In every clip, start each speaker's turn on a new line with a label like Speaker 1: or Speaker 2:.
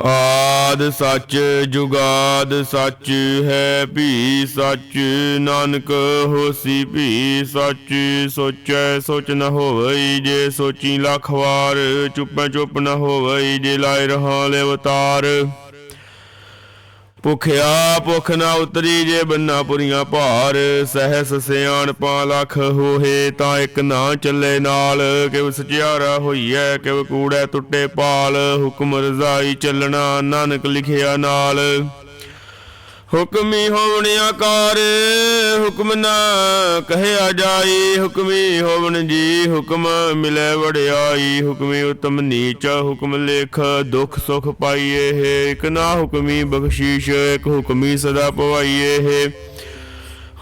Speaker 1: ਆਦ ਸੱਚ ਜੁਗਾਦ ਸੱਚ ਹੈ, ਭੀ ਸੱਚ ਨਾਨਕ ਹੋਸੀ, ਭੀ ਸੱਚ ਸੋਚੈ, ਸੋਚ ਨ ਹੋਵਈ ਜੇ ਸੋਚੀ ਲੱਖ ਵਾਰ, ਚੁੱਪੈ ਚੁੱਪ ਨ ਹੋਵਈ ਜੇ ਲਾਇ ਰਹਾ ਲੈ ਅਵਤਾਰ। ਭੁਖਿਆ ਭੁਖ ਨਾ ਉਤਰੀ ਜੇ ਬੰਨਾ ਪੁਰੀਆਂ ਭਾਰ, ਸਹਿਸ ਸਿਆਣ ਪਾ ਲੱਖ ਹੋਏ ਤਾਂ ਇੱਕ ਨਾ ਚੱਲੇ ਨਾਲ। ਕਿਵ ਸਚਿਆਰਾ ਹੋਈਐ ਕਿਵ ਕੂੜੈ ਟੁੱਟੇ ਪਾਲ, ਹੁਕਮ ਰਜ਼ਾਈ ਚੱਲਣਾ ਨਾਨਕ ਲਿਖਿਆ ਨਾਲ। ਹੁਕਮੀ ਹੋਵਣ ਆਕਾਰ, ਹੁਕਮ ਨਾ ਕਹਿਆ ਜਾਈ। ਹੁਕਮੀ ਹੋਵਣ ਜੀ ਹੁਕਮ ਮਿਲੇ ਵੜਿਆਈ ਹੁਕਮੀ ਉਤਮ ਨੀਚ, ਹੁਕਮ ਲੇਖ ਦੁਖ ਸੁਖ ਪਾਈਏ ਹੈ। ਇਕ ਨਾ ਹੁਕਮੀ ਬਖਸ਼ੀਸ਼, ਇਕ ਹੁਕਮੀ ਸਦਾ ਪਵਾਈਏ ਹੈ।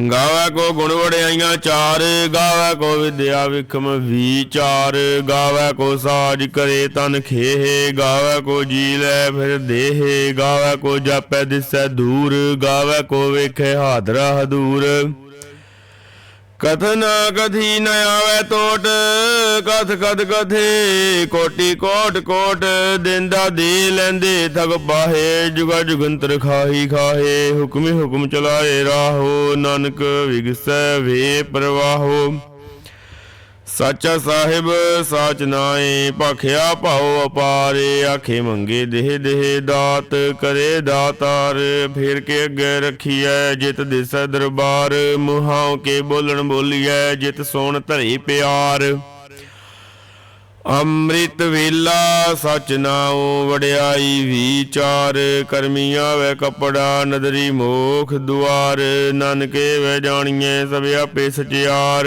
Speaker 1: ਗਾਵੇ ਕੋ ਗੁਣ ਵੜਿਆਈਆਂ ਚਾਰ, ਗਾਵੇ ਕੋ ਵਿਦਿਆ ਵਿਖਮ ਵਿਚਾਰ ਗਾਵੇ ਕੋ ਸਾਜ ਕਰੇ ਤਨ ਖੇਹੇ, ਗਾਵੇ ਕੋ ਜੀ ਲੈ ਫਿਰ ਦੇਹ, ਗਾਵੇ ਕੋ ਜਾਪੈ ਦਿਸੈ ਦੂਰ, ਗਾਵੇ ਕੋ ਵੇਖੇ ਹਾਦਰਾ ਹਦੂਰ। ਕਥਨ ਕਥੀ ਨ ਆਵੇ ਟੋਟ ਕਥ ਕਥ ਕਥੇ, ਕੋਟੀ ਕੋਟ ਕੋਟ, ਦਿੰਦਾ ਦੇ ਲੈਂਦੇ ਥਗ ਬਾਹੇ, ਜੁਗਾ ਜੁਗੰਤਰ ਖਾਹੀ ਖਾਹੇ, ਹੁਕਮੇ ਹੁਕਮ ਚਲਾਏ ਰਾਹੋ, ਨਾਨਕ ਵਿਗਸੈ ਵੇ ਪ੍ਰਵਾਹੋ। ਸਾਚਾ ਸਾਹਿਬ, ਸਾਚ ਨਾਏ ਭਖਿਆ ਭਾਉ ਅਪਾਰੇ, ਆਖੇ ਮੰਗੇ ਦੇਹ ਦੇਹ ਦਾਤ, ਕਰੇ ਦਾਤਾਰ, ਫੇਰ ਕੇ ਅੱਗੇ ਰਖੀਐ ਜਿਤ ਦਿਸੈ ਦਰਬਾਰ, ਮੁਹਾਉ ਕੇ ਬੋਲਣ ਬੋਲੀਐ ਜਿਤ ਸੋਣ ਧਰੀ ਪਿਆਰ। ਅੰਮ੍ਰਿਤ ਵੇਲਾ, ਸਚ ਨਾਉ ਵਡਿਆਈ ਵਿਚਾਰ ਕਰਮੀਆਂ ਆਵੇ ਕਪੜਾ, ਨਦਰੀ ਮੋਖ ਦੁਆਰ, ਨਾਨਕੇ ਵੇ ਜਾਣੀਏ ਸਭ ਆਪੇ ਸਚਿਆਰ।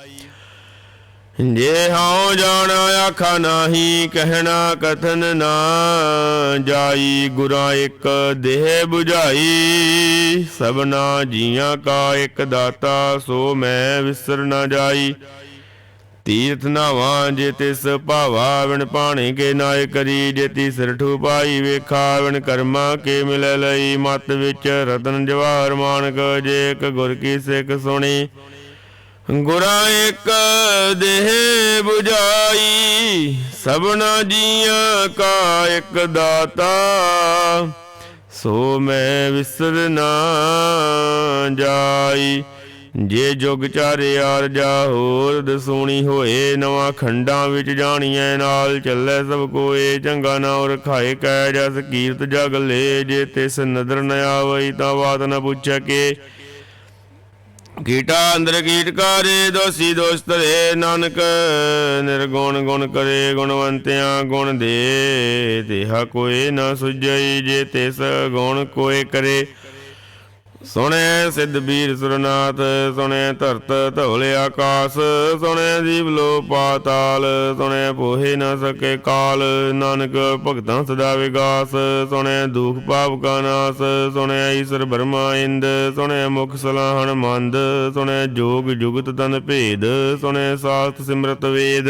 Speaker 1: ਜੇ ਹਉ ਜਾਣ ਆਖਾ ਨਾਹੀ, ਕਹਿਣਾ ਕਥਨ ਨਾ ਜਾਈ। ਗੁਰਾਂ ਇੱਕ ਦੇਹ 부ਝਾਈ ਸਭਨਾ ਜੀਆਂ ਕਾ ਇੱਕ ਦਾਤਾ, ਸੋ ਮੈਂ ਵਿਸਰ ਨਾ ਜਾਈ। ਤੀਰਥ ਨਾਵਾਂ ਜੇ ਤਿਸ ਭਾਵਾ ਵਿਣ ਪਾਣੀ ਕੇ ਨਾਇ ਕਰੀ। ਜੇ ਤੀਸਰ ਠੂ ਪਾਈ ਵੇਖਾ ਵਿਣ ਕਰਮਾ ਕੇ ਮਿਲ ਲਈ। ਮਤ ਵਿੱਚ ਰਤਨ ਜਵਾਹਰ ਮਾਨਕ, ਜੇ ਇੱਕ ਗੁਰ ਕੀ ਸਿੱਖ ਸੁਣੀ। ਗੁਰਾਂ ਇੱਕ ਦੇਹ 부ਝਾਈ ਸਭਨਾ ਜੀਆਂ ਕਾ ਇੱਕ ਦਾਤਾ। ਸੋ ਮੈਂ ਵਿਸਰ ਨਾ ਜਾਈ, ਜੇ ਜੁਗ ਚਾਰੇ ਜਾ ਹੋਰ ਦਸੂਣੀ ਹੋਏ, ਨਵਾਂ ਖੰਡਾਂ ਵਿੱਚ ਜਾਣੀਐ ਨਾਲ ਚੱਲੇ ਸਭ ਕੋਏ, ਚੰਗਾ ਨਾਮ ਰਖਾਏ ਕੈ ਜਸ ਕੀਰਤ ਜਗ ਲੈ, ਜੇ ਤਿਸ ਨਦਰ ਨ ਆਵਈ ਤਾਂ ਬਾਤ ਨ ਪੁੱਛੈ ਕੇ। ਕੀਟਾ ਅੰਦਰ ਕੀਟ ਕਾਰੇ, ਦੋਸੀ ਦੋਸਤ ਰੇ ਨਾਨਕ, ਨਿਰਗੁਣ ਗੁਣ ਕਰੇ ਗੁਣਵੰਤਿਆਂ ਗੁਣ ਦੇ, ਦੇਹਾ ਕੋਏ ਨਾ ਸੁਝਈ ਜੇ ਤਿਸ ਗੁਣ ਕੋਏ ਕਰੇ। ਸੁਣੇ ਸਿੱਧ ਵੀਰ ਸੁਰਨਾਥ, ਸੁਣੇ ਧਰਤ ਧੌਲੇ ਆਕਾਸ, ਸੁਣੇ ਜੀਵ ਲੋ ਪਾਤਾਲ, ਸੁਣੇ ਪੋਹੇ ਨਾ ਸਕੇ ਕਾਲ, ਨਾਨਕ ਭਗਤਾਂ ਸਦਾ ਵਿਗਾਸ, ਸੁਣੇ ਦੁਖ ਪਾਪ ਕਾ ਨਾਸ, ਸੁਣੇ ਈਸ਼ਰ ਬਰਮਾ ਇੰਦ, ਸੁਣੇ ਮੁਖ ਸਲਾਹਣ ਮੰਦ, ਸੁਣੇ ਜੋਗ ਜੁਗਤ ਤਨ ਭੇਦ, ਸੁਣੇ ਸਾਸਤ ਸਿਮਰਤ ਵੇਦ।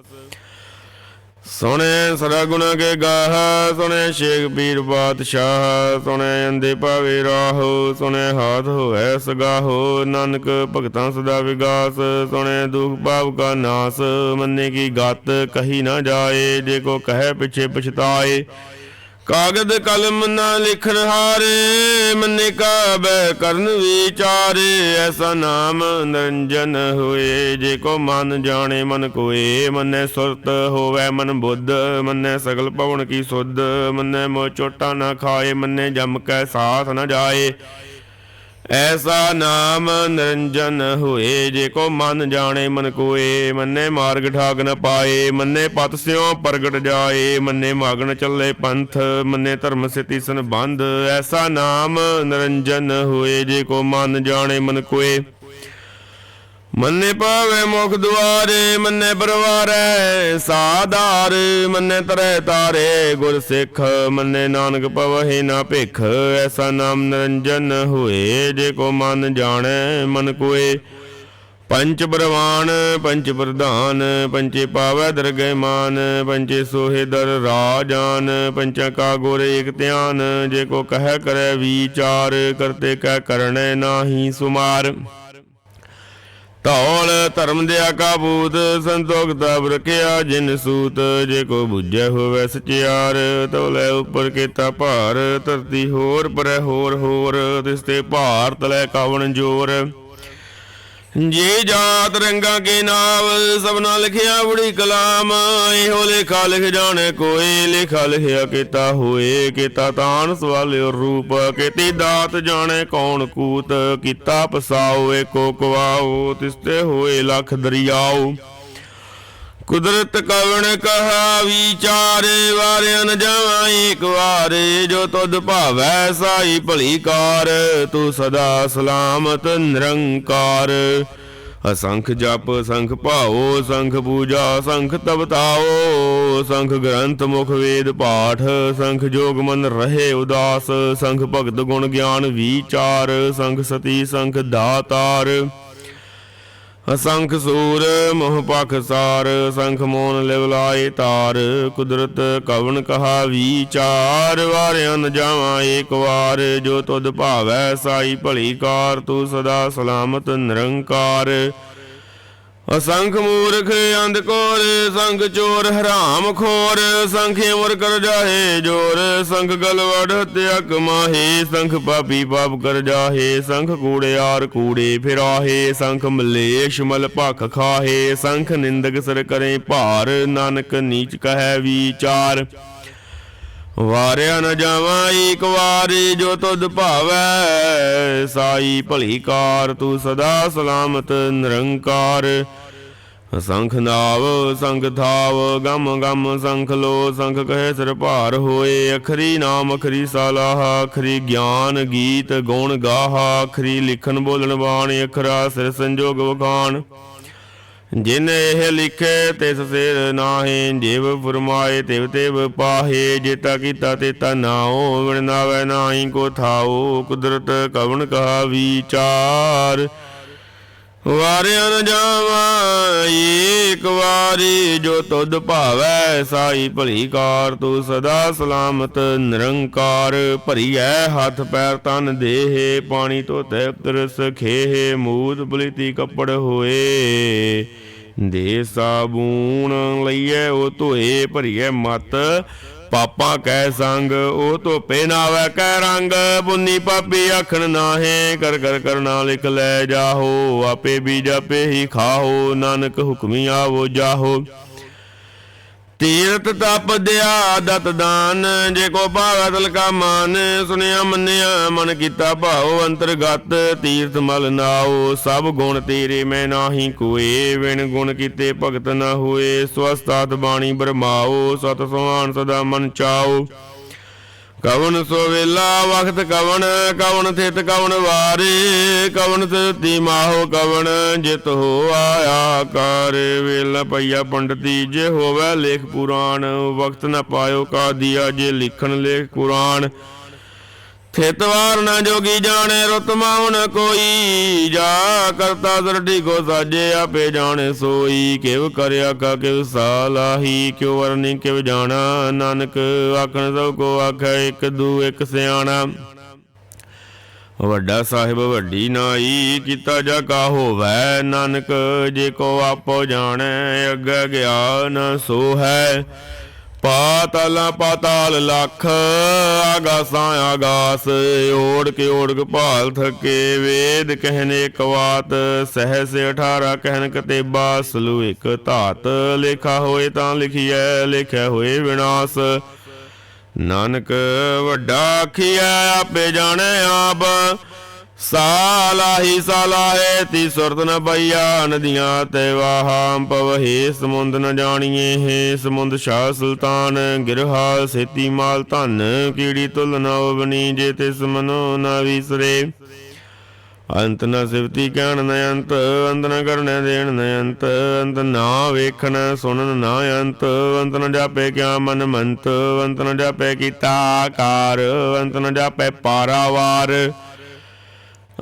Speaker 1: ਸੁਣੇ ਸਦਾ ਗੁਣ ਕੇ ਗਾਹ, ਸੁਣੇ ਸ਼ੇਖ ਪੀਰ ਬਾਦਸ਼ਾਹ, ਸੁਣੇ ਅੰਦੇ ਭਾਵੇ ਰਾਹੋ, ਸੁਣੇ ਹਾਥ ਹੋਐ ਸਗਾਹੋ, ਨਾਨਕ ਭਗਤਾਂ ਸਦਾ ਵਿਗਾਸ, ਸੁਣੇ ਦੁਖ ਭਾਵ ਕਾ ਨਾਸ, ਮੰਨੇ ਕੀ ਗਤ ਕਹੀ ਨਾ ਜਾਏ, ਜੇ ਕੋ ਕਹੇ ਪਿਛੇ ਪਛਤਾਏ। ਕਾਗਦ ਕਲਮ ਨਾ ਲਿਖਣ ਹਾਰੇ, ਮੰਨੇ ਕਾ ਕਰਨ ਵਿਚਾਰੇ, ਐਸਾ ਨਾਮ ਨਿਰੰਜਨ ਹੋਏ, ਜੇ ਕੋ ਮਨ ਜਾਣੇ ਮਨ ਕੋਏ, ਮੰਨੇ ਸੁਰਤ ਹੋਵੇ ਮਨ ਬੁੱਧ, ਮੰਨੇ ਸਗਲ ਭਵਨ ਕੀ ਸੁਧ, ਮੰਨੇ ਮੋ ਚੋਟਾ ਨਾ ਖਾਏ, ਮੰਨੇ ਜਮ ਕੈ ਸਾਥ ਨਾ ਜਾਏ। ਐਸਾ ਨਾਮ ਨਿਰੰਜਨ ਹੋਏ, ਜੇ ਕੋ ਮਨ ਜਾਣੇ ਮਨ ਕੋਏ, ਮੰਨੇ ਮਾਰਗ ਠਾਕ ਨ ਪਾਏ, ਮੰਨੇ ਪਤ ਸਿਉ ਪ੍ਰਗਟ ਜਾਏ, ਮੰਨੇ ਮਾਗਣ ਚੱਲੇ ਪੰਥ, ਮੰਨੇ ਧਰਮ ਸਿਤੀ ਸੰਬੰਧ, ਐਸਾ ਨਾਮ ਨਿਰੰਜਨ ਹੋਏ, ਜੇ ਕੋ ਮਨ ਜਾਣੇ ਮਨ ਕੋਏ। ਮੰਨੇ ਪਾਵੇ ਮੁਖ ਦੁਆਰੇ, ਮੰਨੇ ਪਰਵਾਰੈ, ਸਾਧਾਰ, ਮੰਨੇ ਤਰੈ ਤਾਰੇ, ਗੁਰ ਸਿੱਖ, ਮੰਨੇ ਨਾਨਕ ਪਵਹਿ ਨਾ ਭਿਖ, ਐਸਾ ਨਾਮ ਨਿਰੰਜਨ ਹੋਏ, ਜੇ ਕੋ ਮਨ ਜਾਣੈ, ਮਨ ਕੋਏ। ਪੰਚ ਬਰਵਾਨ ਪੰਚ ਪ੍ਰਧਾਨ, ਪੰਚੇ ਪਾਵੈ ਦਰਗਹਿ ਮਾਨ, ਪੰਚੇ ਸੋਹੇ ਦਰ ਰਾਜਾਨ, ਪੰਚਾ ਕਾ ਗੁਰ ਏਕ ਧਿਆਨ, ਜੇ ਕੋ ਕਹਿ ਕਰੈ ਵਿਚਾਰ, ਕਰਤੇ ਕਹਿ ਕਰਣੈ ਨਾਹੀ ਸੁਮਾਰ। ਧੌਲ ਧਰਮ ਦਿਆ ਕਾਬੂਤ, ਸੰਤੋਖ ਤਬ ਰਖਿਆ ਜਿਨ ਸੂਤ ਜੇ ਕੋ ਬੁੱਝੈ ਹੋਵੇ ਸਚਿਆਰ, ਤਉ ਲੈ ਉੱਪਰ ਕੀਤਾ ਭਾਰ, ਧਰਤੀ ਹੋਰ ਪਰੈ ਹੋਰ ਹੋਰ, ਤਿਸ ਤੇ ਭਾਰ ਤਲੇ ਕਵਣ ਜੋਰ। ਜੇ ਜਾਤ ਰੰਗਾ ਕੇ ਨਾਵ ਸਭਨਾ ਲਿਖਿਆ ਬੜੀ ਕਲਾਮ। ਇਹੋ ਲੇਖਾ ਲਿਖ ਜਾਣੇ ਕੋਈ, ਲੇਖਾ ਲਿਖਿਆ ਕੀਤਾ ਹੋਏ, ਕੀਤਾ ਤਾਨ ਸਵਾਲਿਓ ਰੂਪ। ਕੀਤੀ ਦਾਤ ਜਾਣੇ ਕੌਣ ਕੂਤ, ਕੀਤਾ ਪਸਾਓ ਏਕੋ ਕਵਾਓ, ਤਿਸਤੇ ਹੋਏ ਲੱਖ ਦਰਿਆਓ। ਕੁਦਰਤ ਕਵਣ ਕਹਾ ਵਿਚਾਰੇ ਵਾਰਿਆ ਨ ਜਾਵਾਂ ਏਕ ਵਾਰੇ ਜੋ ਤੁਧ ਭਾਵੈ ਸਾਈ ਭਲੀ ਕਾਰ, ਤੂੰ ਸਦਾ ਸਲਾਮਤ ਨਿਰੰਕਾਰ। ਅਸੰਖ ਜਪ, ਸੰਖ ਭਾਓ, ਸੰਖ ਪੂਜਾ, ਸੰਖ ਤਵਤਾਓ ਸੰਖ ਗ੍ਰੰਥ ਮੁਖ ਵੇਦ ਪਾਠ, ਸੰਖ ਜੋਗ ਮਨ ਰਹੇ ਉਦਾਸ, ਸੰਖ ਭਗਤ ਗੁਣ ਗਿਆਨ ਵਿਚਾਰ, ਸੰਖ ਸਤੀ, ਸੰਖ ਦਾਤਾਰ। ਅਸੰਖ ਸੂਰ, ਮੋਹ ਪਖ ਸਾਰ, ਸੰਖ ਮੋਨ ਲਿਵ ਲਾਏ ਤਾਰ, ਕੁਦਰਤ ਕਵਨ ਕਹਾ ਵਿਚਾਰ, ਵਾਰਿਆਂ ਨ ਜਾਵਾਂ ਏਕ ਵਾਰ, ਜੋ ਤੁਧ ਭਾਵੈ ਸਾਈ ਭਲੀ ਕਾਰ, ਤੂੰ ਸਦਾ ਸਲਾਮਤ ਨਿਰੰਕਾਰ। ਅਸੰਖ ਮੂਰਖ ਅੰਧ ਕੋਰ ਸੰਖ ਚੋਰ ਹਰਾਮ ਖੋਰ, ਸੰਖੇ ਉਮਰ ਕਰ ਜਾਹੇ ਜੋਰ, ਸੰਖ ਗਲਵੜ ਹਤਿਆ ਕਮਾਹੇ ਸੰਖ ਪਾਪੀ ਪਾਪ ਕਰ ਜਾਹੇ, ਸੰਖ ਕੂੜਿਆਰ ਕੂੜੇ ਫਿਰਾਹੇ, ਸੰਖ ਮਲੇਸ਼ ਮਲ ਭਖ ਖਾਹੇ, ਸੰਖ ਨਿੰਦਕ ਸਰ ਕਰੇ ਭਾਰ, ਨਾਨਕ ਨੀਚ ਕਹੈ ਵਿਚਾਰ। ਵਾਰਿਆ ਨ ਜਾਵਾਂ ਏਕ ਵਾਰੀ, ਜੋ ਤੁਧ ਭਾਵੈ, ਸਾਈ ਭਲੀ ਕਾਰ, ਤੂੰ ਸਦਾ ਸਲਾਮਤ ਨਿਰੰਕਾਰ। ਸੰਖ ਨਾਵ, ਸੰਖ ਥਾਵ, ਗਮ ਗਮ ਸੰਖ ਲੋ, ਸੰਖ ਕਹੇ ਸਿਰ ਭਾਰ ਹੋਏ, ਅਖਰੀ ਨਾਮ, ਅਖਰੀ ਸਾਲਾਹ, ਅਖਰੀ ਗਿਆਨ, ਗੀਤ ਗੁਣ ਗਾਹ, ਅਖਰੀ ਲਿਖਣ ਬੋਲਣ ਬਾਣ, ਅਖਰਾ ਸਿਰ ਸੰਜੋਗ ਵਖਾਣ। ਜਿਨ ਇਹ ਲਿਖੇ, ਤਿਸ ਸਿਰ ਨਾਹੇ, ਜਿਵ ਫਰਮਾਏ, ਤਿਵ ਤਿਵ ਪਾਹੇ, ਜੇਤਾ ਕੀਤਾ ਤੇਤਾ ਨਾਉ ਵਿਣ ਨਾਵੇ ਨਾਹੀ ਕੋ ਥਾਉ, ਕੁਦਰਤ ਕਵਣ ਕਹਾ ਵਿਚਾਰ। ਵਾਰਿਆ ਨ ਜਾਵਾਂ, ਏਕ ਵਾਰੀ ਜੋ ਤੁਧ ਭਾਵੈ ਸਾਈ ਭਲੀ ਕਾਰ, ਤੂੰ ਸਦਾ ਸਲਾਮਤ ਨਿਰੰਕਾਰ ਭਰੀਐ, ਹੱਥ ਪੈਰ ਤਨ ਦੇਹੇ, ਪਾਣੀ ਧੋਤੇ ਤਰਸ ਖੇਹ ਮੂਤ ਬਲਿਤੀ ਕੱਪੜ ਹੋਏ। ਦੇ ਸਾਬੂਨ ਲਈਐ, ਉਹ ਧੋਏ, ਭਰੀਐ ਮਤ ਪਾਪਾਂ ਕੈ ਸੰਗ, ਉਹ ਧੋਪੇ ਨਾ ਨਾਵੇ ਕੈ ਰੰਗ। ਪੁੰਨੀ ਪਾਪੀ ਆਖਣ ਨਾਹੇ, ਕਰ ਕਰ ਕਰਨਾ ਲਿਖ ਲੈ ਜਾਹੋ। ਆਪੇ ਵੀ ਜਾਪੇ ਹੀ ਖਾਹੋ, ਨਾਨਕ ਹੁਕਮੀ ਆਵੋ ਜਾਹੋ। ਤੀਰਤ ਤਪ ਦਿਆ ਦਤ ਦਾਨ, ਜੇ ਕੋ ਭਾਵੈ ਤਲਕਾ ਮਾਨ, ਸੁਨਿਆ ਮੰਨਿਆ ਮਨ ਕੀਤਾ ਭਾਉ ਅੰਤਰਗਤ, ਤੀਰਥ ਮਲ ਨਾਓ ਸਭ ਗੁਣ ਤੇਰੇ ਮੈਂ ਨਾਹੀ ਕੋਏ ਵਿਣ ਗੁਣ ਕੀਤੇ ਭਗਤ ਨਾ ਹੋਏ ਸਵਸਤਾਤ ਬਾਣੀ ਬਰਮਾਓ ਸਤ ਸੁਹਾਨ ਸਦਾ ਮਨ ਚਾਓ ਕਵਨ ਸੋ ਵੇਲਾ, ਵਖਤ ਕਵਨ ਕਵਨ ਥਿਤ ਕਵਨ ਵਾਰੇ ਕਵਨ ਸਤੀ ਮਾਹੋ ਕਵਨ ਜਿਤ ਹੋ ਆਇਆ ਕਰ। ਵੇਲਾ ਪਈਆ ਪੰਡਤੀ ਜੇ ਹੋਵੇ ਲੇਖ ਪੁਰਾਣ ਵਕਤ ਨਾ ਪਾਇਓ ਕਾ ਦਿਆ ਜੇ ਲਿਖਣ ਲੇਖ ਕੁਰਾਨ। ਥਿਤਵਾਰ ਨਾ ਜੋਗੀ ਜਾਣੇ ਰਤਮਾ ਕੋਈ। ਜਾ ਕਰਤਾ ਦਰਟੀ ਕੋ ਸਾਜੇ, ਆਪੇ ਜਾਣੇ ਸੋਈ। ਕਿਵ ਕਰਿਆ ਕਾ ਕਿਵ ਸਾਲਾਹੀ ਕਿਉ ਵਰਨੀ ਕਿਵ ਜਾਣਾ। ਨਾਨਕ ਆਖਣ ਸਭ ਕੋ ਆਖੈ, ਇੱਕ ਦੂ, ਇੱਕ ਸਿਆਣਾ। ਵੱਡਾ ਸਾਹਿਬ ਵੱਡੀ ਨਾਈ, ਕੀਤਾ ਜਾ ਕਾ ਹੋਵੈ। ਨਾਨਕ ਜੇ ਕੋ ਆਪੋ ਜਾਣੈ, ਅੱਗੇ ਗਿਆਨ ਸੋ ਹੈ ਪਾਤਾਲਾ ਪਾਤਾਲ ਲੱਖ, ਆਗਾਸਾਂ ਆਗਾਸ ਓੜ ਕੇ ਓੜ ਕੇ ਭਾਲ ਥਕੇ ਵੇਦ ਕਹਿਨੇ ਕਵਾਤ ਬਾਤ ਸਹਸ 18 ਕਹਿਨ ਕਤੇਬਾ, ਸਲੂ ਇੱਕ ਧਾਤ, ਲੇਖਾ ਹੋਏ ਤਾਂ ਲਿਖੀਐ, ਲਿਖਿਆ ਹੋਏ ਵਿਨਾਸ਼। ਨਾਨਕ ਵੱਡਾ ਆਖੀਐ, ਆਪੇ ਜਾਣੈ ਆਪ ਸਾਲਾਹੀ ਸਾਲਾਹੇ ਤੀ ਸੁਰਤ ਨ ਪਈਆ, ਨਦੀਆਂ ਤੇ ਵਾਹਾਂ ਪਵਹੇ, ਸਮੁੰਦ ਨ ਜਾਣੀਏ ਹੈ, ਸਮੁੰਦ ਸ਼ਾਹ ਸੁਲਤਾਨ ਗਿਰਹਾ ਸੇਤੀ ਮਾਲ ਧਨ, ਕੀੜੀ ਤੁਲ ਨ ਬਣੀ ਜੇ ਤਿਸ ਮਨੋ ਨ ਵਿਸਰੇ। ਅੰਤ ਨ ਸਿਵਤੀ ਕਹਿਣ ਨ ਅੰਤ ਅੰਤ ਨ ਕਰਨੇ ਦੇਣ ਨ ਅੰਤ ਅੰਤ ਨਾ ਵੇਖਣ ਸੁਣਨ ਨਾ ਅੰਤ ਅੰਤ ਨ ਜਾਪੇ ਕਿਆ ਮਨ ਮੰਤ, ਅੰਤ ਨ ਜਾਪੇ ਕੀਤਾ ਆਕਾਰ, ਅੰਤ ਨ ਜਾਪੇ ਪਾਰਾਵਾਰ।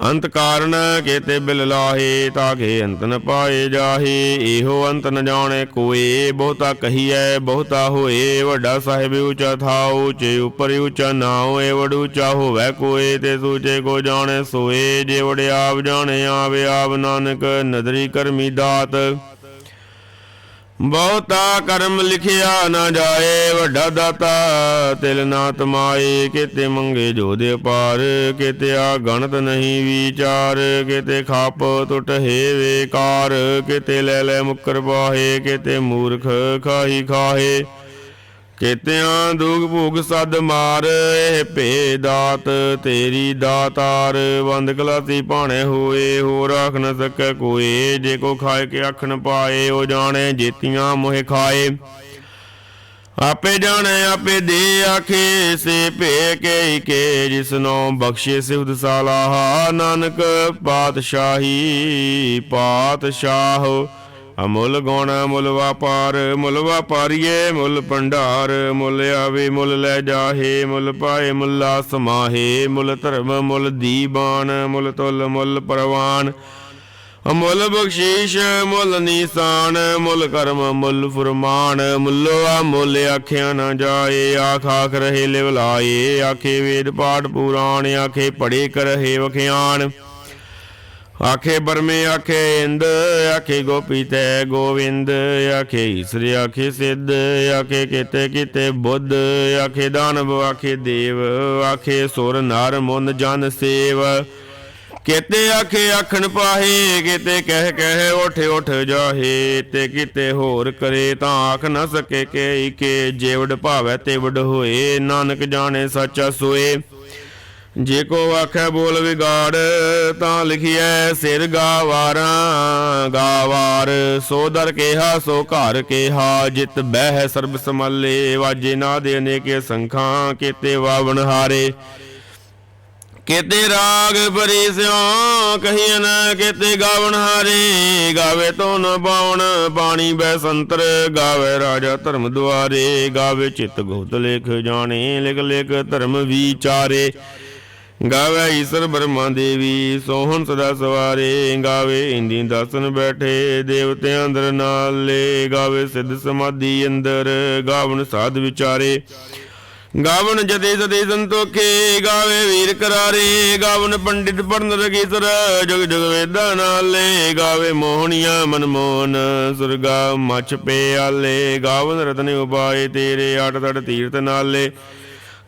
Speaker 1: ਅੰਤ ਕਾਰਨ ਕੇਤੇ ਬਿਲ ਲਾਹੇ ਤਾਕੇ ਅੰਤ ਨ ਪਾਏ ਜਾਹੇ। ਇਹੋ ਅੰਤ ਨ ਜਾਣੇ ਕੋਏ, ਬਹੁਤਾ ਕਹੀਐ, ਬਹੁਤਾ ਹੋਏ। ਵੱਡਾ ਸਾਹਿਬ ਉਚਾ ਥਾਉ ਉੱਚੇ ਉਪਰ ਉੱਚਾ ਨਾ ਹੋਏ ਵਡ ਉੱਚਾ ਹੋਵੇ ਕੋਏ। ਤੇ ਸੂਚੇ ਕੋ ਜਾਣੇ ਸੋਏ, ਜੇ ਵਡ ਆਪ ਜਾਣੇ, ਆਵੇ ਆਪ ਨਾਨਕ। ਨਦਰੀ ਕਰਮੀ ਦਾਤ। ਬਹੁਤਾ ਕਰਮ ਲਿਖਿਆ ਨਾ ਜਾਏ, ਵੱਡਾ ਦਾਤਾ ਤਿਲ ਨਾ ਤਮਾਏ ਕਿਤੇ ਮੰਗੇ ਜੋਦੇ ਪਾਰ ਕਿਤੇ ਆ ਗਣਤ ਨਹੀਂ ਵਿਚਾਰ, ਕਿਤੇ ਖਾਪ ਟੁੱਟ ਹੈ ਵੇਕਾਰ, ਕਿਤੇ ਲੈ ਲੈ ਮੁਕਰ ਪਾਹੇ ਕਿਤੇ ਮੂਰਖ ਖਾਹੀ ਖਾਹੇ। ਕਿਤਿਆਂ ਦੁਖ ਭੁਗ ਸਦ ਮਾਰ, ਇਹ ਭੇ ਦਾਤ ਤੇਰੀ ਦਾਤਾਰ। ਬੰਦ ਕਲਾਤੀ ਭਾਣੇ ਹੋਏ, ਹੋਰ ਆਖ ਨ ਸਕੈ ਕੋਏ ਜੇ ਕੋ ਖਾਏ ਕੇ ਆਖਣ ਪਾਏ, ਉਹ ਜਾਣੇ ਜੇਤੀਆਂ ਮੋਹਿ ਖਾਏ। ਆਪੇ ਜਾਣੇ, ਆਪੇ ਦੇ ਆਖੇ, ਸੇ ਭੇ ਕੇ ਕੇ ਜਿਸਨੋ ਬਖਸ਼ੇ ਸਿਵਦ ਸਾਲਾਹਾ ਨਾਨਕ ਪਾਤਸ਼ਾਹੀ, ਪਾਤਸ਼ਾਹ ਅਮੁੱਲ ਗੁਣ ਮੁੱਲ ਵਪਾਰ, ਮੁੱਲ ਵਪਾਰੀਏ, ਮੁੱਲ ਭੰਡਾਰ, ਮੁੱਲ ਆਵੇ, ਮੁੱਲ ਲੈ ਜਾਹੇ, ਮੁੱਲ ਪਾਏ, ਮੁੱਲਾ ਸਮਾਹੇ ਮੁੱਲ ਧਰਮ, ਮੁੱਲ ਦੀਬਾਨ, ਮੁੱਲ ਤੁਲ, ਮੁੱਲ ਪਰਵਾਨ। ਅਮੁੱਲ ਬਖਸ਼ੀਸ਼, ਮੁੱਲ ਨਿਸ਼ਾਨ, ਮੁੱਲ ਕਰਮ, ਮੁੱਲ ਫਰਮਾਨ ਮੁੱਲੋ ਆ ਮੁੱਲ ਆਖਿਆ ਨਾ ਜਾਏ, ਆਖ ਆਖ ਰਹੇ ਲਿਵਲਾਏ, ਆਖੇ ਵੇਦ ਪਾਠ ਪੁਰਾਣ, ਆਖੇ ਪੜੇ ਕਰਹੇ ਵਖਿਆਣ ਆਖੇ ਬਰਮੇ, ਆਖੇ ਇੰਦ, ਆਖੇ ਗੋਪੀ ਤੈ ਗੋਵਿੰਦ, ਆਖੇ ਈਸਰ, ਆਖੇ ਸਿੱਧ, ਆਖੇ ਕੀਤੇ ਕੀਤੇ ਬੁੱਧ, ਆਖੇ ਦਾਨਵ, ਆਖੇ ਦੇਵ, ਆਖੇ ਸੁਰ ਨਰ ਮੁਨ ਜਨ ਸੇਵ। ਕੀਤੇ ਆਖੇ ਆਖਣ ਪਾਹੇ, ਕਿਤੇ ਕਹਿ ਕਹਿ ਉਠ ਉਠ ਜਾਹੇ, ਤੇ ਕਿਤੇ ਹੋਰ ਕਰੇ ਤਾਂ ਆਖ ਨਾ ਸਕੇ ਕਿ ਕੇ ਜੇਵੜ ਭਾਵੈ ਤੇਵੜ ਹੋਏ, ਨਾਨਕ ਜਾਣੇ ਸੱਚਾ ਸੋਏ। ਜੇ ਕੋ ਆਖੈ ਬੋਲ ਵਿਗਾੜ, ਤਾਂ ਲਿਖਿਐ ਸਿਰ ਗਾਵਾਰਾਂ। ਗਾਵਾਰ ਸੋ ਦਰ ਕੇਹਾ, ਸੋ ਘਰ ਕੇਹਾ, ਜਿਤ ਬਹਿ ਸਰਬ ਸਮੱਲੇ ਵਾਜੇ ਨਾ ਦੇ ਅਨੇਕੇ ਸੰਖਾਂ, ਕੀਤੇ ਵਾਵਣ ਹਾਰੇ। ਕੀਤੇ ਰਾਗ ਭਰੀ ਸਿਉ ਕਹੀਨ ਕੀਤੇ ਗਾਵਣ ਹਾਰੇ। ਗਾਵੇ ਤੋ ਨ ਬਾਵਣ ਬਾਣੀ ਬੈ ਸੰਤਰ। ਗਾਵੇ ਰਾਜਾ ਧਰਮ ਦੁਆਰੇ। ਗਾਵੇ ਚਿਤ ਗੋਤ ਲੇਖ ਜਾਣੇ, ਲਿਖ ਲਿਖ ਧਰਮ ਵਿਚਾਰੇ। ਗਾਵੇ ਈਸ਼ਰ ਬਰਮਾ ਦੇਵੀ, ਸੋਹਣ ਸਦਾ ਸਵਾਰੇ, ਗਾਵੇ ਇੰਦੀ ਦਸਨ ਬੈਠੇ ਦੇਵਤਿਆਂ ਅੰਦਰ ਨਾਲੇ ਗਾਵੇ ਸਿੱਧ ਸਮਾਧੀ ਅੰਦਰ, ਗਾਵਨ ਸਾਧ ਵਿਚਾਰੇ। ਗਾਵਨ ਜਦੇ ਸਦੇ ਸੰਤੋਖੇ, ਗਾਵੇ ਵੀਰ ਕਰਾਰੇ, ਗਾਵਨ ਪੰਡਿਤ ਪੜਨ ਰਗੀਸਰ ਜਗ ਜਗ ਵੇਦਾਂ ਨਾਲੇ ਗਾਵੇ ਮੋਹਣੀਆਂ ਮਨਮੋਹਨ ਸੁਰਗਾ ਮਛ ਪਿਆਲੇ, ਗਾਵਨ ਰਤਨ ਉਪਾਏ ਤੇਰੇ ਅਟ ਤੜ ਤੀਰਤ ਨਾਲੇ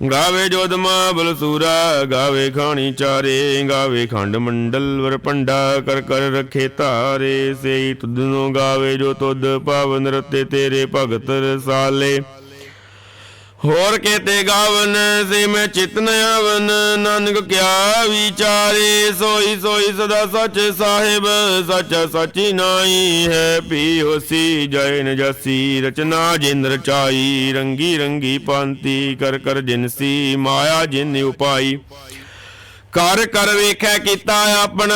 Speaker 1: ਗਾਵੇ ਜੋਦਮਾ ਬਲਸੂਰਾ ਗਾਵੇ ਖਾਣੀ ਚਾਰੇ, ਗਾਵੇ ਖੰਡ ਮੰਡਲ ਵਰ ਪੰਡਾ, ਕਰ ਕਰ ਰਖੇ ਧਾਰੇ, ਸੇਈ ਤੁਧਨੋ ਗਾਵੇ ਜੋ ਤੁਦ ਪਾਵਨ ਰਤੇ ਤੇਰੇ ਭਗਤ ਰਸਾਲੇ। ਹੋਰ ਕੇਤੇ ਗਾਵਨ ਸੇ ਮੈਂ ਚਿਤ ਆਵਨ, ਨਾਨਕ ਕਿਆ ਵਿਚਾਰੇ? ਸੋਈ ਸੋਈ ਸਦਾ ਸੱਚ ਸਾਹਿਬ, ਸੱਚ ਸੱਚੀ ਨਾਈ ਹੈ। ਪੀ ਹੋਸੀ ਜੈ ਨ ਜਸੀ, ਰਚਨਾ ਜਿਨ ਰਚਾਈ ਰੰਗੀ ਰੰਗੀ ਪੰਤੀ, ਕਰ ਕਰ ਜਿਨਸੀ ਮਾਇਆ ਜਿਨ ਉਪਾਈ। ਕਰ ਕਰ ਵੇਖਿਆ ਕੀਤਾ ਆਪਣਾ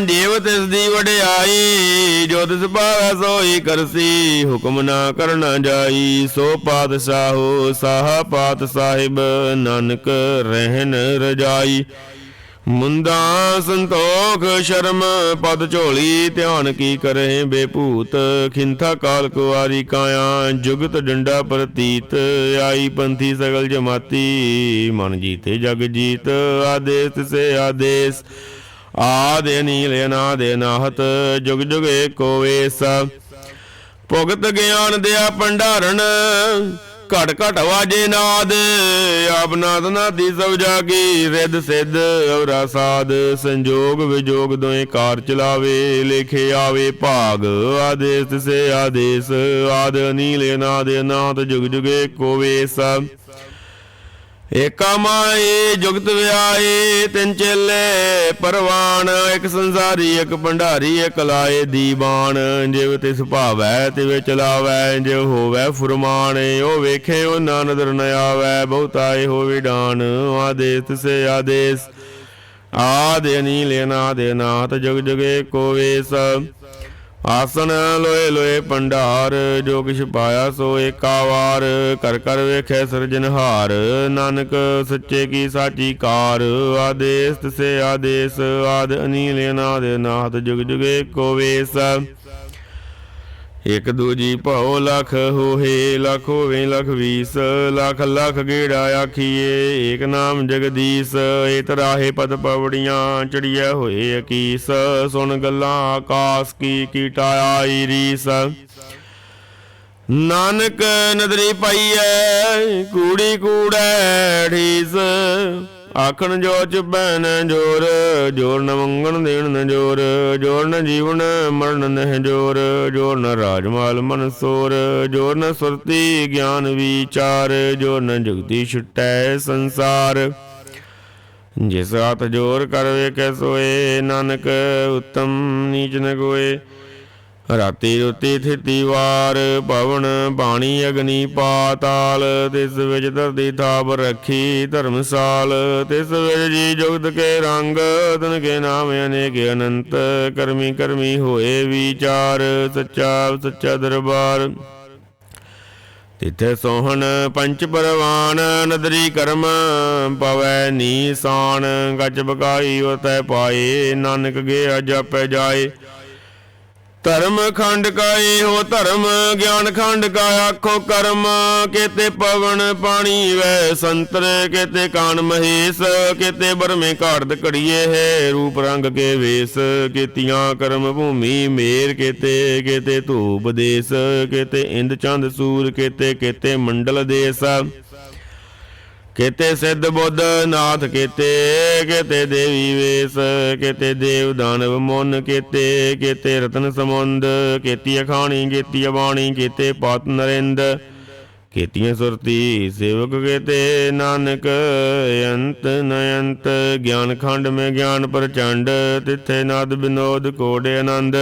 Speaker 1: ਜੀਵ ਤਿਸ ਦੀ ਵਡਿਆਈ, ਜੋ ਤਿਸ ਭਾਵੈ ਸੋਈ ਕਰਸੀ, ਹੁਕਮ ਨਾ ਕਰਨਾ ਜਾਈ। ਸੋ ਪਾਤਸ਼ਾਹੋ, ਸ਼ਾਹ ਪਾਤ ਸਾਹਿਬ, ਨਾਨਕ ਰਹਿਣ ਰਜਾਈ। ਮੁੰਦਾ ਸੰਤੋਖ, ਸ਼ਰਮ, ਪਦ ਝੋਲੀ, ਧਿਆਨ ਕੀ ਕਰੇ ਬੇਭੂਤ? ਖਿੰਥਾ ਕਾਲ ਕੁਵਾਰੀ ਕਾਇਆ, ਜੁਗਤ ਡੰਡਾ ਪ੍ਰਤੀਤ। ਆਈ ਪੰਥੀ ਸਗਲ ਜਮਾਤੀ, ਮਨ ਜੀਤੇ ਜਗ ਜੀਤ। ਆਦੇਸ ਸੇ ਆਦੇਸ, ਆਦੇ ਨੀਲ ਅਨਾਦ ਅਨਾਹਤ ਜੁਗ ਜੁਗ ਏਕੋ ਵੇਸ। ਭੁਗਤ ਗਿਆਨ ਦਿਆ ਭੰਡਾਰਨ ਘਟ ਘਟ ਵਾਜੇ ਨਾਦ, ਆਪ ਨਾਦ ਨਾਦੀ ਸਭ ਜਾਗੀ ਰਿੱਧ ਸਿੱਧ ਅਵਰਾ ਸਾਧ, ਸੰਜੋਗ ਵਿਜੋਗ ਦੋਏ ਕਾਰ ਚਲਾਵੇ, ਲਿਖੇ ਆਵੇ ਭਾਗ, ਆਦੇਸ ਤਿਸੇ ਆਦੇਸ, ਆਦ ਨੀਲੇ ਨਾਦ, ਅਨਾਦ ਜੁਗ ਜੁਗੇ ਕੋਵੇ ਵੇਸ। ਏਕਾ ਮਾਏ ਜੁਗਤ ਵਿਆਏ ਤਿੰਨ ਚੇਲੇ ਪਰਵਾਨ, ਇੱਕ ਸੰਸਾਰੀ, ਇੱਕ ਭੰਡਾਰੀ, ਇੱਕ ਲਾਏ ਦੀਵਾਨ। ਜਿਵ ਤਿਸ ਭਾਵੈ, ਤਿਵੇ ਚਲਾਵੈ, ਜਿਵ ਹੋਵੈ ਫੁਰਮਾਨ, ਉਹ ਵੇਖੇ ਉਹ ਨਾ ਨਦਰ ਨ ਆਵੈ ਬਹੁਤਾਏ ਹੋਵੇ ਡਾਨ ਆਦੇਸ ਤਿਸੇ ਆਦੇਸ, ਆਦੇ ਅਨੀਲ ਅਨਾਦ ਅਨਾਥ, ਜਗ ਜਗੇ ਕੋ ਆਸਨ ਲੋਏ ਲੋਏ ਭੰਡਾਰ ਜੋ ਕਿਛ ਪਾਇਆ ਸੋ ਏਕਾ ਵਾਰ। ਕਰ ਕਰ ਵੇਖੈ ਸਿਰਜਨਹਾਰ ਨਾਨਕ ਸੱਚੇ ਕੀ ਸਾਚੀ ਕਾਰ। ਆਦੇਸ ਤਿਸੇ ਆਦੇਸ, ਆਦ ਅਨੀਲ ਅਨਾਦ ਨਾਥ ਜੁਗ ਜੁਗੇ ਕੋ ਵੇਸ। ਇਕ ਦੂਜੀ ਭਉ ਲਖ ਹੋਏ ਲਖ ਹੋਵੇ, ਲਖ ਵੀਸ, ਲਖ ਲਖ ਗੇੜਾ ਆਖੀਏ, ਏਕ ਨਾਮ ਜਗਦੀਸ਼, ਏਤ ਰਾਹੇ ਪਦ ਪਵੜੀਆਂ, ਚੜੀਐ ਹੋਏ ਅਕੀਸ, ਸੁਣ ਗੱਲਾਂ ਆਕਾਸ ਕੀ ਕੀਟਾ ਆਈ ਰੀਸ। ਨਾਨਕ ਨਦਰੀ ਪਾਈਐ, ਕੂੜੀ ਕੂੜੈ ਠੀਸ ਆਖਣ ਜੋ ਚੁਬੈਨ ਜੋਰ ਜੋਰ ਨ ਮੰਗਣ ਦੇਣ ਨ ਜੋਰ ਜੋਰ ਨ ਜੀਵਨ ਮਰਨ ਨਹਿ ਜੋਰ ਜੋਰ ਨ ਰਾਜਮਾਲ ਮਨ ਸੋਰ, ਜੋਰ ਨ ਸੁਰਤੀ ਗਿਆਨ ਵਿਚਾਰ, ਜੋਰ ਨ ਜੁਗਤੀ ਛੁਟੈ ਸੰਸਾਰ। ਜਿਸ ਹੱਥ ਜੋਰ ਕਰ ਵੇਖੈ ਸੋਏ, ਨਾਨਕ ਉਤਮ ਨੀਚ ਨ ਕੋਏ ਰਾਤੀ ਰੁਤੀ ਥਿਤੀ ਵਾਰ, ਪਵਨ ਬਾਣੀ ਅਗਨੀ ਪਾਤਾਲ, ਤਿਸ ਵਿੱਚ ਧਰਤੀ ਥਾਪ ਰੱਖੀ ਧਰਮਸਾਲ, ਤਿਸ ਵਿੱਚ ਜੀ ਜੁਗਤ ਕੇ ਰੰਗ, ਤਨ ਕੇ ਨਾਮ ਅਨੇਕ ਅਨੰਤ, ਕਰਮੀ ਕਰਮੀ ਹੋਏ ਵਿਚਾਰ, ਸੱਚਾ ਸੱਚਾ ਦਰਬਾਰ। ਤਿਥੇ ਸੋਹਣ ਪੰਚ ਪਰਵਾਨ, ਨਦਰੀ ਕਰਮ ਪਵੈ ਨੀਸਾਨ, ਗੱਜ ਬਕਾਈ ਉਤੈ ਪਾਏ, ਨਾਨਕ ਗਿਆ ਜਪੈ ਜਾਏ। ਧਰਮ ਖੰਡ ਕਾ ਇਹੋ ਧਰਮ, ਗਿਆਨ ਖੰਡ ਕਾ ਆਖੋ ਕਰਮ। ਕੇਤੇ ਪਵਨ ਪਾਣੀ ਵੈ ਸੰਤਰ, ਕੇਤੇ ਕਾਨ ਮਹੇਸ਼, ਕਿਤੇ ਬਰਮੇ ਘਾੜਦ ਘੜੀਏ ਹੈ ਰੂਪ ਰੰਗ ਕੇ ਵੇਸ। ਕਿਤੀਆਂ ਕਰਮ ਭੂਮੀ ਮੇਰ, ਕਿਤੇ ਕਿਤੇ ਧੂਪ ਦੇਸ, ਕਿਤੇ ਇੰਦ ਚੰਦ ਸੂਰ, ਕਿਤੇ ਕਿਤੇ ਮੰਡਲ ਦੇਸ। ਕੇਤੇ ਸਿੱਧ ਬੁੱਧ ਨਾਥ, ਕੇਤੇ ਕੇਤੇ ਦੇਵੀ ਵੇਸ, ਕੇਤੇ ਦੇਵ ਦਾਨਵ ਮਨ, ਕੇਤੇ ਕੇਤੇ ਰਤਨ ਸਮੁੰਦ ਕੇਤੀ ਅਖਾਣੀ, ਕੇਤੀ ਬਾਣੀ, ਕੇਤੇ ਪਾਤ ਨਰਿੰਦ ਕੇਤੀਆਂ ਸੁਰਤੀ ਸੇਵਕ, ਕੇਤੇ ਨਾਨਕ, ਅੰਤ ਨਯੰਤ, ਗਿਆਨ ਖੰਡ ਮੈਂ ਗਿਆਨ ਪ੍ਰਚੰਡ, ਤਿੱਥੇ ਨਾਦ ਬਿਨੋਦ ਕੋੜੇ ਆਨੰਦ।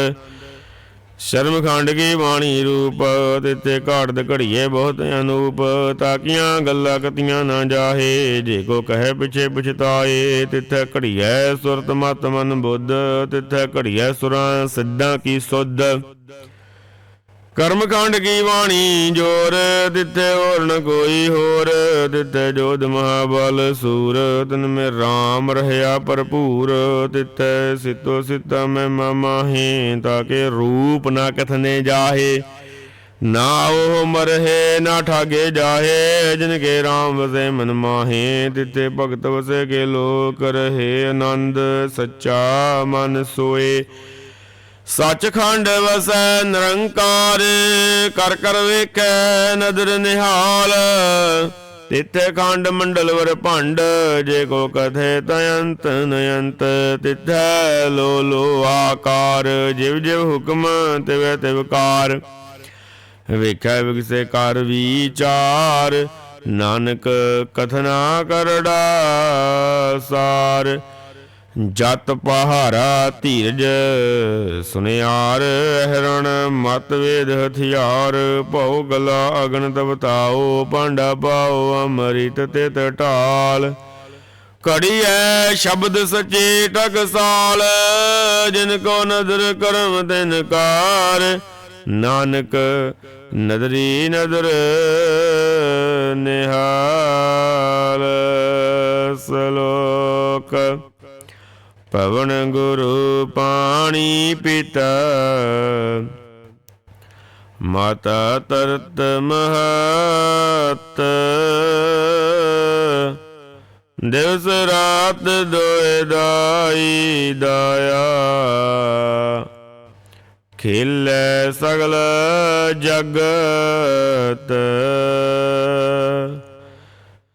Speaker 1: ਸ਼ਰਮ ਖੰਡ ਕੀ ਬਾਣੀ ਰੂਪ ਤਿੱਤੇ ਘਾੜਦ ਘੜੀਏ ਬਹੁਤ ਅਨੂਪ, ਤਾਕੀਆਂ ਗੱਲਾਂ ਕਤੀਆਂ ਨਾ ਜਾਹੇ, ਜੇ ਕੋ ਕਹੇ ਪਿਛੇ ਪਿਛਤਾਏ, ਤਿੱਥੇ ਘੜੀਏ ਸੁਰਤ ਮਤ ਮਨ ਬੁੱਧ, ਤਿੱਥੇ ਘੜੀਏ ਸੁਰਾਂ ਸਿੱਧਾਂ ਕੀ ਸੁਧ। ਕਰਮ ਖੰਡ ਕੀ ਬਾਣੀ ਜੋਰ ਤਿੱਥੇ ਹੋਰ ਨ ਕੋਈ ਹੋਰ। ਤਿੱਥੇ ਜੋਧ ਮਹਾਬਲ ਸੂਰ ਤਨ ਮੇ RAM ਰਹਿਆ ਭਰਪੂਰ। ਤਿੱਥੇ ਸਿਤੋ ਸਿਤਾ ਮੈਂ ਮਾਹੇ ਤਾਕੇ ਰੂਪ ਨਾ ਕਥਨੇ ਜਾਹੇ। ਨਾ ਉਹ ਮਰਹੇ, ਨਾ ਠਾਗੇ ਜਾਹੇ, ਜਿਨ ਕੇ RAM ਵਸੇ ਮਨ ਮਾਹੇ। ਤਿੱਥੇ ਭਗਤ ਵਸੇ ਕੇ ਲੋਕ ਰਹੇ ਆਨੰਦ, ਸੱਚਾ ਮਨ ਸੋਏ। ਸੱਚਖੰਡ ਵਸੈ ਨਿਰੰਕਾਰ, ਕਰ ਕਰ ਵੇਖੈ ਨਦਰ ਨਿਹਾਲ। ਤਿੱਥੇ ਖੰਡ ਮੰਡਲ ਵਰ ਭੰਡ, ਜੇ ਕੋ ਕਥੇ ਤਯੰਤ ਨਯੰਤ, ਤਿੱਥੈ ਲੋ ਲੋ ਆਕਾਰ। ਜਿਵ ਜਿਵ ਹੁਕਮ, ਤਿਵੈ ਤਿਵਕਾਰ ਵੇਖੈ ਵਿਗਸੇ ਕਰ ਵਿਚਾਰ, ਨਾਨਕ ਕਥਨਾ ਕਰੜਾ ਸਾਰ। ਜਤ ਪਹਾਰਾ ਧੀਰਜ, ਸੁਨਿਆਰ ਅਹਰਣ, ਮਤ ਵੇਦ ਹਥਿਆਰ, ਭਉ ਗਲਾ ਅਗਨ ਤਵਤਾਓ ਭਾਂਡਾ ਪਾਓ ਅਮ੍ਰਿਤ ਤੇ ਢਾਲ। ਘੜੀ ਐ ਸ਼ਬਦ ਸਚੇ ਟਕਸਾਲ ਜਿਨ ਕੋ ਨਦਰ ਕਰਮ ਤਿਨ ਕਾਰ। ਨਾਨਕ ਨਦਰੀ ਨਦਰ ਨਿਹਾਲ ਸਲੋਕ। ਪਵਨ ਗੁਰੂ ਪਾਣੀ ਪਿਤਾ। ਮਾਤਾ ਤਰਤ ਮਹਤ। ਦਿਵਸ ਰਾਤ ਦੋਇ ਦਾਈ ਦਾਇਆ। ਖੇਲੇ ਸਗਲ ਜਗਤ।